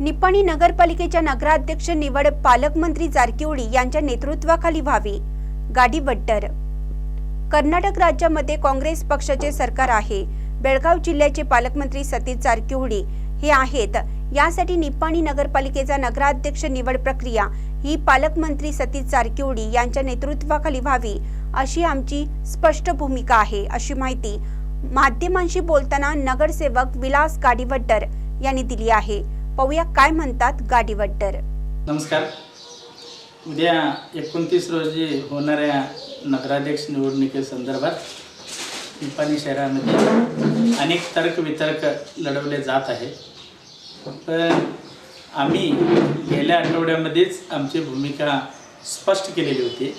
निपाणी नगरपालिकेच्या नगराध्यक्ष निवड पालकमंत्री जारकिवडी यांच्या नेतृत्वाखाली व्हावी. गाडीवट्टर कर्नाटक राज्यामध्ये काँग्रेस पक्षाचे सरकार आहे. बेळगाव जिल्ह्याचे पालकमंत्री सतीश जारकिवडी हे आहेत. यासाठी निपाणी नगरपालिकेचा नगराध्यक्ष निवड प्रक्रिया ही पालकमंत्री सतीश जारकिवडी यांच्या नेतृत्वाखाली व्हावी अशी आमची स्पष्ट भूमिका आहे अशी माहिती माध्यमांशी बोलताना नगरसेवक विलास गाडीवड्डर यांनी दिली आहे. पाहूया काय म्हणतात गाडीवट्टर नमस्कार. उद्या एकोणतीस रोजी होणाऱ्या नगराध्यक्ष निवडणुकीसंदर्भात निपाणी शहरामध्ये अनेक तर्कवितर्क लढवले जात आहे. पण आम्ही गेल्या आठवड्यामध्येच आमची भूमिका स्पष्ट केलेली होती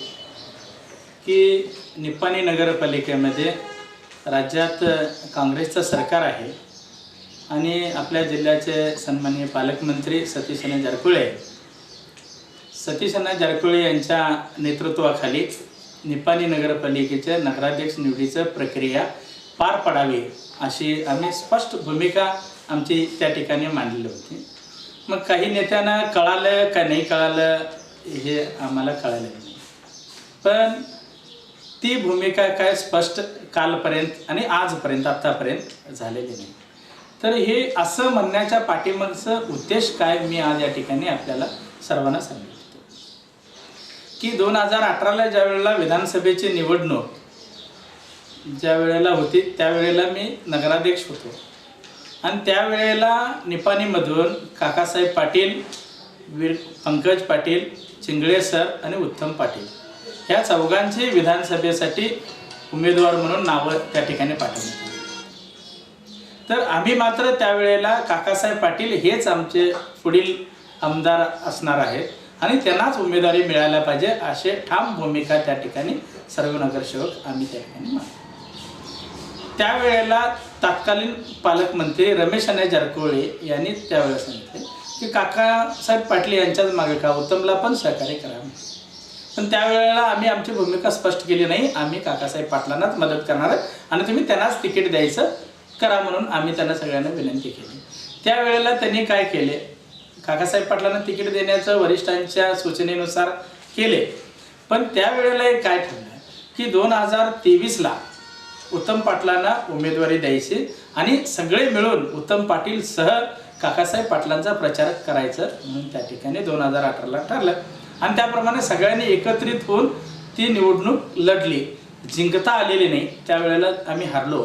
की निपाणी नगरपालिकेमध्ये राज्यात काँग्रेसचं सरकार आहे. आणि आपल्या जिल्ह्याचे सन्माननीय पालकमंत्री सतीशना जारकुळे. सतीशना जारकुळे यांच्या नेतृत्वाखाली निपाणी नगरपालिकेच्या नगराध्यक्ष निवडीचं प्रक्रिया पार पडावी अशी आम्ही स्पष्ट भूमिका आमची त्या ठिकाणी मांडलेली होती. मग काही नेत्यांना कळालं का नाही कळालं हे आम्हाला कळालं नाही. पण ती भूमिका काय स्पष्ट कालपर्यंत आणि आजपर्यंत आत्तापर्यंत झालेली नाही. तर हे असं म्हणण्याच्या पाठिंबाचं उद्देश काय मी आज या ठिकाणी आपल्याला सर्वांना सांगितलं. की दोन हजार अठराला ज्या वेळेला विधानसभेची निवडणूक ज्या वेळेला होती त्यावेळेला मी नगराध्यक्ष होतो. आणि त्यावेळेला निपाणीमधून काकासाहेब पाटील वीर पंकज पाटील चिंगळे सर आणि उत्तम पाटील ह्या चौघांची विधानसभेसाठी उमेदवार म्हणून नावं त्या ठिकाणी पाठवण्यात आली तर आम्ही मात्र त्यावेळेला काकासाहेब पाटील हेच आमचे पुढील आमदार असणार आहेत. आणि त्यांनाच उमेदवारी मिळायला पाहिजे असे ठाम भूमिका त्या ठिकाणी सर्व नगरसेवक आम्ही त्या ठिकाणी त्यावेळेला तत्कालीन पालकमंत्री रमेश अण्णा जारकोळे यांनी त्यावेळेला सांगितले की काकासाहेब पाटील यांच्याच मागे का उत्तमला पण सहकार्य करावं पण त्यावेळेला आम्ही आमची भूमिका स्पष्ट केली नाही. आम्ही काकासाहेब पाटलांनाच मदत करणार आहे. आणि तुम्ही त्यांनाच तिकीट द्यायचं करा म्हणून आम्ही त्यांना सगळ्यांना विनंती केली. त्यावेळेला त्यांनी काय केले? काकासाहेब पाटलांना तिकीट देण्याचं वरिष्ठांच्या सूचनेनुसार केले. पण त्यावेळेला एक काय ठरलं? की दोन हजार तेवीसला उत्तम पाटलांना उमेदवारी द्यायची आणि सगळे मिळून उत्तम पाटील सह काकासाहेब पाटलांचा प्रचार करायचं म्हणून त्या ठिकाणी दोन हजार अठराला ठरलं. आणि त्याप्रमाणे सगळ्यांनी एकत्रित होऊन ती निवडणूक लढली. जिंकता आलेली नाही. त्यावेळेला आम्ही हरलो.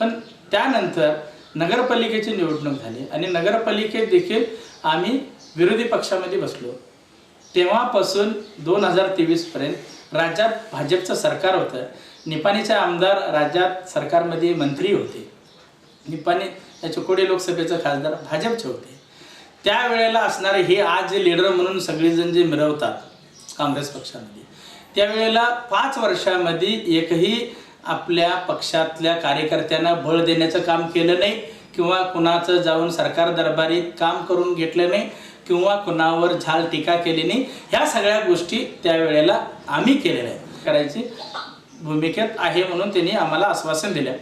पण त्यानंतर नगरपालिकेची निवडणूक झाली आणि नगरपालिकेत देखील आम्ही विरोधी पक्षामध्ये बसलो. तेव्हापासून दोन हजार तेवीसपर्यंत राज्यात भाजपचं सरकार होतं. निपाणीचे आमदार राज्यात सरकारमध्ये मंत्री होते. निपाणी या चिकोडी लोकसभेचं खासदार भाजपचे होते. त्यावेळेला असणारे हे आज जे लीडर म्हणून सगळेजण जे मिरवतात काँग्रेस पक्षामध्ये त्यावेळेला पाच वर्षामध्ये एकही आपल्या पक्षातल्या कार्यकर्त्यांना बळ देण्याचं काम केलं नाही किंवा कुणाचं जाऊन सरकार दरबारीत काम करून घेतलं नाही किंवा कुणावर झाल टीका केली नाही ह्या सगळ्या गोष्टी त्यावेळेला आम्ही केलेल्या आहेत. करायची भूमिकेत आहे म्हणून त्यांनी आम्हाला आश्वासन दिलं.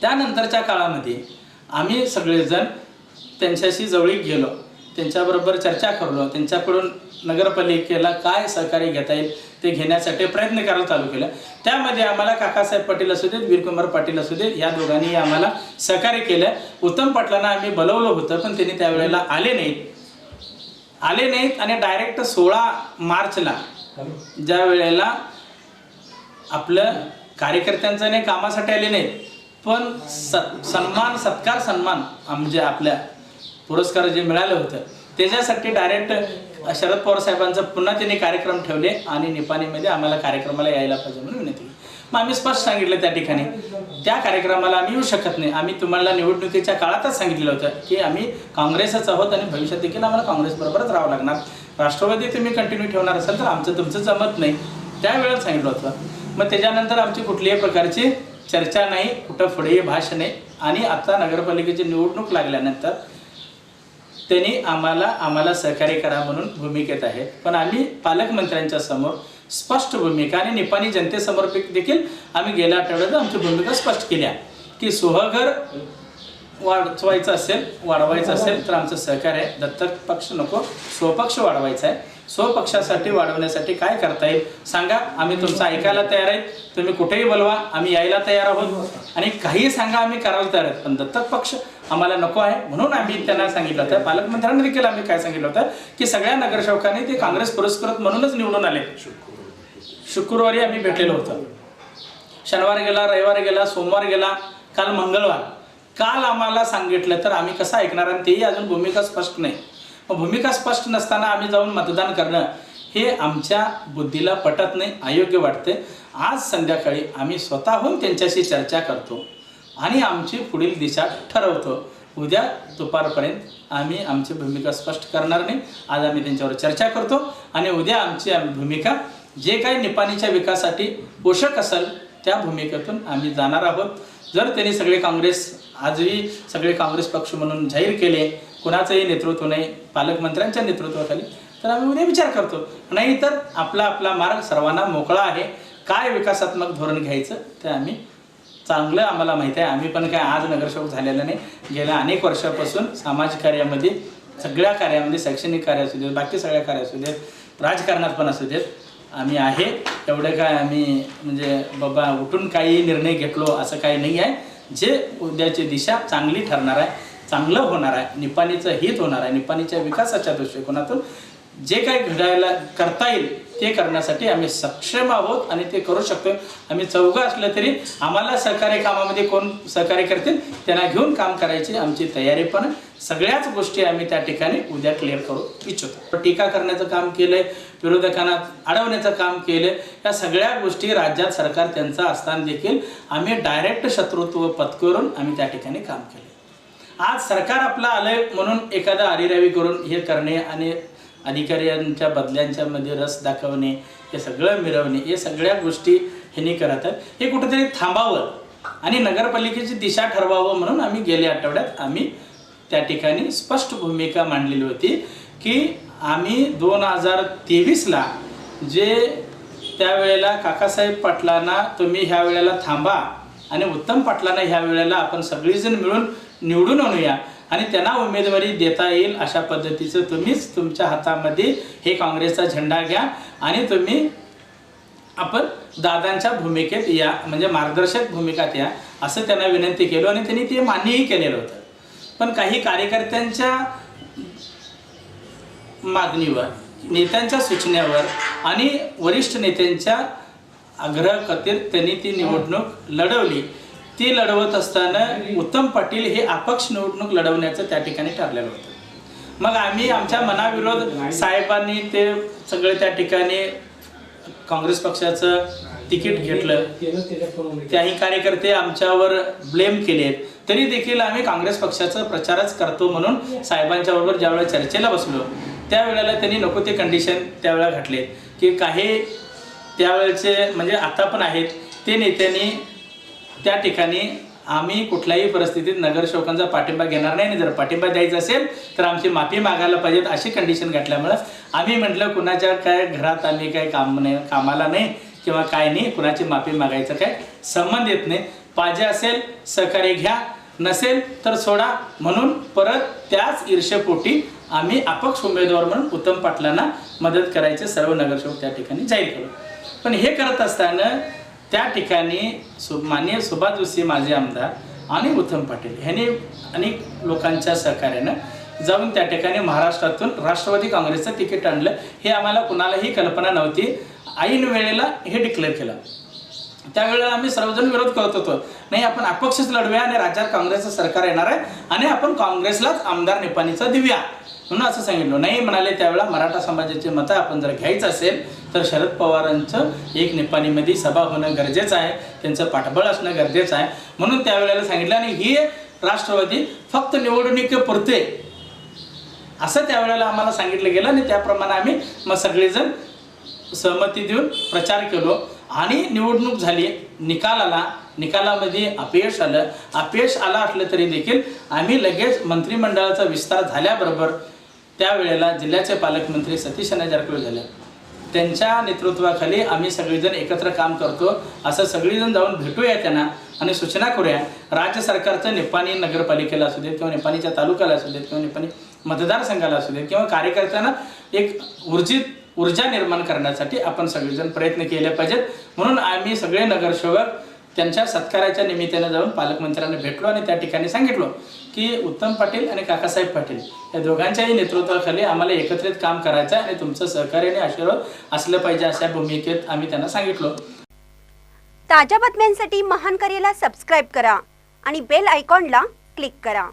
त्यानंतरच्या काळामध्ये आम्ही सगळेजण त्यांच्याशी जवळीक गेलो. त्यांच्याबरोबर चर्चा करलो. त्यांच्याकडून नगरपालिकेला काय सहकार्य घेता येईल ते घेण्यासाठी प्रयत्न करायला चालू केलं. त्यामध्ये आम्हाला काकासाहेब पाटील असू देत वीरकुमार पाटील असू देत या दोघांनी आम्हाला सहकार्य केलं. उत्तम पाटलांना आम्ही बोलवलं होतं पण त्यांनी त्यावेळेला आले नाहीत. आले नाहीत आणि डायरेक्ट सोळा मार्चला ज्या वेळेला आपलं कार्यकर्त्यांचं नाही कामासाठी आले नाहीत. पण स सन्मान सत्कार सन्मान म्हणजे आपल्या पुरस्कार जे मिळालं होतं त्याच्यासाठी डायरेक्ट शरद पवार साहेबांचा पुन्हा त्यांनी कार्यक्रम ठेवले आणि निपाणीमध्ये आम्हाला कार्यक्रमाला यायला पाहिजे म्हणून विनंती केली. मग आम्ही स्पष्ट सांगितलं त्या ठिकाणी त्या कार्यक्रमाला आम्ही येऊ शकत नाही. आम्ही तुम्हाला निवडणुकीच्या काळातच सांगितलेलं होतं की आम्ही काँग्रेसच आहोत आणि भविष्यात देखील आम्हाला काँग्रेसबरोबरच राहावं लागणार. राष्ट्रवादी तुम्ही कंटिन्यू ठेवणार असाल तर आमचं तुमचं जमत नाही. त्यावेळेला सांगितलं होतं. मग त्याच्यानंतर आमची कुठल्याही प्रकारची चर्चा नाही कुठं पुढेही भाषण नाही. आणि आता नगरपालिकेची निवडणूक लागल्यानंतर त्यांनी आम्हाला आम्हाला सहकार्य करा म्हणून भूमिकेत आहेत. पण आम्ही पालकमंत्र्यांच्या समोर स्पष्ट भूमिका आणि निपाणी जनतेसमोर देखील आम्ही गेल्या आठवड्यात आमची भूमिका स्पष्ट केल्या. की सोहघर वाढवायचं असेल वाढवायचं असेल तर आमचं सहकार्य आहे. दत्तक पक्ष नको स्वपक्ष वाढवायचा आहे. स्वपक्षासाठी वाढवण्यासाठी काय करता येईल? सांगा. आम्ही तुमचं ऐकायला तयार आहेत. तुम्ही कुठेही बोलवा. आम्ही यायला तयार आहोत. आणि काही सांगा आम्ही करायला तयार आहेत. पण दत्तक पक्ष आम्हाला नको आहे. म्हणून आम्ही त्यांना सांगितलं होतं. पालकमंत्र्यांना देखील आम्ही काय सांगितलं होतं की सगळ्या नगरसेवकांनी ते काँग्रेस पुरस्कृत म्हणूनच निवडून आले. शुक्रवारी आम्ही भेटलेलो होतो. शनिवार गेला रविवार गेला सोमवार गेला काल मंगळवार. काल आम्हाला सांगितलं तर आम्ही कसं ऐकणार आणि तेही अजून भूमिका स्पष्ट नाही. मग भूमिका स्पष्ट नसताना आम्ही जाऊन मतदान करणं हे आमच्या बुद्धीला पटत नाही अयोग्य वाटते आज संध्याकाळी आम्ही स्वतःहून त्यांच्याशी चर्चा करतो. आणि आमची पुढील दिशा ठरवतो. उद्या दुपारपर्यंत आम्ही आमची भूमिका स्पष्ट करणार नाही. आज आम्ही त्यांच्यावर चर्चा करतो आणि उद्या आमची भूमिका जे काही निपाणीच्या विकासासाठी पोषक असेल त्या भूमिकेतून आम्ही जाणार आहोत. जर त्यांनी सगळे काँग्रेस आजही सगळे काँग्रेस पक्ष म्हणून जाहीर केले कुणाचंही नेतृत्व नाही पालकमंत्र्यांच्या नेतृत्वाखाली तर आम्ही उद्या विचार करतो. नाही तर आपला आपला मार्ग सर्वांना मोकळा आहे. काय विकासात्मक धोरण घ्यायचं ते आम्ही चांगलं आम्हाला माहिती आहे. आम्ही पण काय आज नगरसेवक झालेलं नाही. गेल्या अनेक वर्षापासून सामाजिक कार्यामध्ये सगळ्या कार्यामध्ये शैक्षणिक कार्य असू देत बाकी सगळ्या कार्य असू देत राजकारणात पण असू देत आम्ही आहे. एवढं काय आम्ही म्हणजे बाबा उठून काही निर्णय घेतलो असं काही नाही आहे. जे उद्याची दिशा चांगली ठरणार आहे चांगलं होणार आहे निपाणीचं हित होणार आहे निपाणीच्या विकासाच्या दृष्टिकोनातून जे काही घडायला करता येईल ते करण्यासाठी आम्ही सक्षम आहोत आणि ते करू शकतो आम्ही चौघं असलं तरी आम्हाला सहकार्य कामामध्ये कोण सहकार्य करतील त्यांना घेऊन काम करायची आमची तयारी. पण सगळ्याच गोष्टी आम्ही त्या ठिकाणी उद्या क्लिअर करू इच्छितो. टीका करण्याचं काम केलंय विरोधकांना अडवण्याचं काम केलंय या सगळ्या गोष्टी राज्यात सरकार त्यांचं असताना देखील आम्ही डायरेक्ट शत्रुत्व पत्करून आम्ही त्या ठिकाणी काम केलं आज सरकार आपलं आलंय म्हणून एखादा अरिरावी करून हे करणे आणि अधिकाऱ्यांच्या बदल्यांच्यामध्ये रस दाखवणे हे सगळं मिरवणे हे सगळ्या गोष्टी ह्यांनी करत आहेत. हे कुठेतरी थांबावं आणि नगरपालिकेची दिशा ठरवावं म्हणून आम्ही गेल्या आठवड्यात. आम्ही त्या ठिकाणी स्पष्ट भूमिका मांडलेली होती की आम्ही दोन हजार तेवीसला जे त्यावेळेला काकासाहेब पाटलांना तुम्ही ह्या वेळेला थांबा आणि उत्तम पाटलांना ह्या वेळेला आपण सगळीजण मिळून निवडून आणूया आणि त्यांना उमेदवारी देता येईल अशा पद्धतीचं तुम्हीच तुमच्या हातामध्ये हे काँग्रेसचा झेंडा घ्या आणि तुम्ही आपण दादांच्या भूमिकेत या म्हणजे मार्गदर्शक भूमिकात या असं त्यांना विनंती केलो आणि त्यांनी ते मान्यही केलेलं होतं. पण काही कार्यकर्त्यांच्या मागणीवर नेत्यांच्या सूचनेवर आणि वरिष्ठ नेत्यांच्या आग्रह त्यांनी ती निवडणूक लढवली. ती लढवत असताना उत्तम पाटील हे अपक्ष निवडणूक लढवण्याचं त्या ठिकाणी ठरलेलं होतं. मग आम्ही आमच्या मनाविरोध साहेबांनी ते सगळे त्या ठिकाणी काँग्रेस पक्षाचं तिकीट घेतलं. त्याही कार्यकर्ते आमच्यावर ब्लेम केलेत. तरी देखील आम्ही काँग्रेस पक्षाचा प्रचारच करतो म्हणून साहेबांच्या बरोबर ज्यावेळेला चर्चेला बसलो त्यावेळेला त्यांनी नको ते कंडिशन त्यावेळेला घातले की काही त्यावेळेचे म्हणजे आता पण आहेत ते नेत्यांनी त्या ठिकाणी आम्ही कुठल्याही परिस्थितीत नगरसेवकांचा पाठिंबा घेणार नाही. आणि जर पाठिंबा द्यायचा असेल तर आमची माफी मागायला पाहिजेत अशी कंडिशन घातल्यामुळं आम्ही म्हटलं कुणाच्या काय घरात आम्ही काय काम नाही कामाला नाही किंवा काय नाही कुणाची माफी मागायचं काय संबंध येत नाही. पाहिजे असेल सहकार्य घ्या. नसेल तर सोडा. म्हणून परत त्याच ईर्षेपोटी आम्ही अपक्ष उमेदवार म्हणून उत्तम पाटलांना मदत करायचे सर्व नगरसेवक त्या ठिकाणी जाहीर केलो पण हे करत असताना त्या ठिकाणी सु मान्य सुभाष जोशी माझे आमदार आणि उत्तम पाटील ह्यांनी अनेक लोकांच्या सहकार्यानं जाऊन त्या ठिकाणी महाराष्ट्रातून राष्ट्रवादी काँग्रेसचं तिकीट आणलं. हे आम्हाला कुणालाही कल्पना नव्हती. ऐन वेळेला हे डिक्लेअर केलं. त्यावेळेला आम्ही सर्वजण विरोध करत होतो. नाही आपण अपक्षच लढूया आणि राज्यात काँग्रेसचं सरकार येणार आहे आणि आपण काँग्रेसलाच आमदार निपाणीचा देऊया म्हणून असं सांगितलं. नाही म्हणाले त्यावेळेला मराठा समाजाची मतं आपण जर घ्यायचं असेल तर शरद पवारांचं एक निपाणीमध्ये सभा होणं गरजेचं आहे. त्यांचं पाठबळ असणं गरजेचं आहे. म्हणून त्यावेळेला सांगितलं आणि ही राष्ट्रवादी फक्त निवडणुकीपुरते. असं त्यावेळेला आम्हाला सांगितलं गेलं आणि त्याप्रमाणे आम्ही मग सगळेजण सहमती देऊन प्रचार केलो. आणि निवडणूक झाली. निकाल आला निकालामध्ये अपयश आलं. अपयश आला असलं तरी देखील आम्ही लगेच मंत्रिमंडळाचा विस्तार झाल्याबरोबर त्यावेळेला जिल्ह्याचे पालकमंत्री सतीश जारकिहोळी झाले. त्यांच्या नेतृत्वाखाली आम्ही सगळेजण एकत्र काम करतो. असं सगळेजण जाऊन भेटूया त्यांना आणि सूचना करूया. राज्य सरकारचं निपाणी नगरपालिकेला असू देत किंवा निपाणीच्या तालुक्याला असू देत किंवा निपाणी मतदारसंघाला असू देत किंवा कार्यकर्त्यांना एक ऊर्जित ऊर्जा निर्माण करण्यासाठी आपण सगळेजण प्रयत्न केले पाहिजेत. म्हणून आम्ही सगळे नगरसेवक त्यांच्या सत्काराच्या निमित्तानं जाऊन पालकमंत्र्यांना भेटलो आणि त्या ठिकाणी सांगितलो की उत्तम पाटील आणि काकासाहेब पाटील या दोघांच्याही नेतृत्वाखाली आम्हाला एकत्रित काम करायचं आहे आणि तुमचं सहकार्य आणि आशीर्वाद असलं पाहिजे अशा भूमिकेत आम्ही त्यांना सांगितलो. ताज्या बातम्यांसाठी महान करेला सबस्क्राईब करा आणि बेल आयकॉनला क्लिक करा.